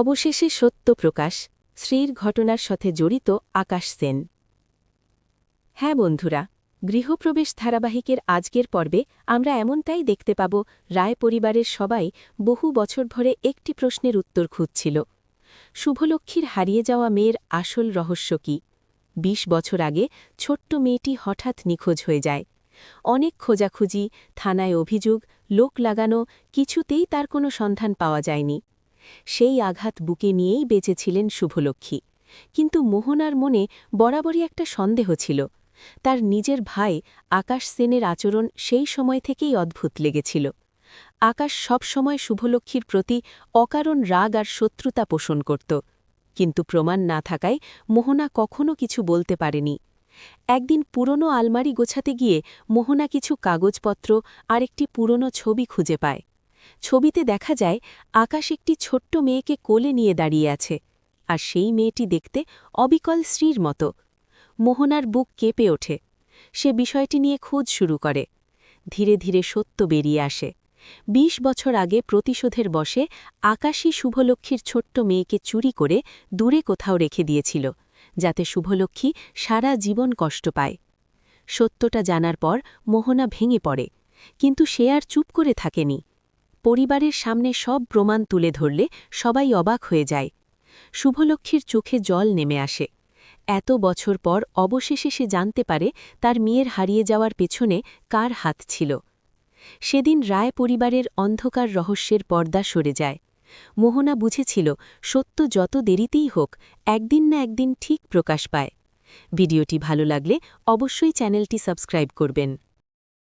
অবশেষে সত্য প্রকাশ শ্রীর ঘটনার সাথে জড়িত আকাশ সেন। হ্যাঁ বন্ধুরা, গৃহপ্রবেশ ধারাবাহিকের আজকের পর্বে আমরা এমনটাই দেখতে পাব, রায় পরিবারের সবাই বহু বছর ধরে একটি প্রশ্নের উত্তর খুঁজছিল। শুভলক্ষ্মীর হারিয়ে যাওয়া মেয়ের আসল রহস্য কি? ২০ বছর আগে ছোট্ট মেয়েটি হঠাৎ নিখোঁজ হয়ে যায়। অনেক খোঁজাখুঁজি, থানায় অভিযোগ, লোক লাগানো, কিছুতেই তার কোনো সন্ধান পাওয়া যায়নি। সেই আঘাত বুকে নিয়েই বেঁচেছিলেন শুভলক্ষ্মী। কিন্তু মোহনার মনে বরাবরই একটা সন্দেহ ছিল। তার নিজের ভাই আকাশ সেনের আচরণ সেই সময় থেকেই অদ্ভুত লেগেছিল। আকাশ সব সময় শুভলক্ষ্মীর প্রতি অকারণ রাগ আর শত্রুতা পোষণ করত। কিন্তু প্রমাণ না থাকায় মোহনা কখনো কিছু বলতে পারেনি। একদিন পুরনো আলমারি গোছাতে গিয়ে মোহনা কিছু কাগজপত্র আর একটি পুরনো ছবি খুঁজে পায়। ছবিতে দেখা যায়, আকাশ একটি ছোট্ট মেয়েকে কোলে নিয়ে দাঁড়িয়ে আছে, আর সেই মেয়েটি দেখতে অবিকল শ্রীর মতো। মোহনার বুক কেঁপে ওঠে। সে বিষয়টি নিয়ে খোঁজ শুরু করে। ধীরে ধীরে সত্য বেরিয়ে আসে। ২০ বছর আগে প্রতিশোধের বসে আকাশী শুভলক্ষ্মীর ছোট্ট মেয়েকে চুরি করে দূরে কোথাও রেখে দিয়েছিল, যাতে শুভলক্ষ্মী সারা জীবন কষ্ট পায়। সত্যটা জানার পর মোহনা ভেঙে পড়ে, কিন্তু সে আর চুপ করে থাকেনি। পরিবারের সামনে সব প্রমাণ তুলে ধরলে সবাই অবাক হয়ে যায়। শুভলক্ষ্মীর চোখে জল নেমে আসে। এত বছর পর অবশেষে সে জানতে পারে তার মেয়ের হারিয়ে যাওয়ার পেছনে কার হাত ছিল। সেদিন রায় পরিবারের অন্ধকার রহস্যের পর্দা সরে যায়। মোহনা বুঝেছিল, সত্য যত দেরিতেই হোক, একদিন না একদিন ঠিক প্রকাশ পায়। ভিডিওটি ভালো লাগলে অবশ্যই চ্যানেলটি সাবস্ক্রাইব করবেন।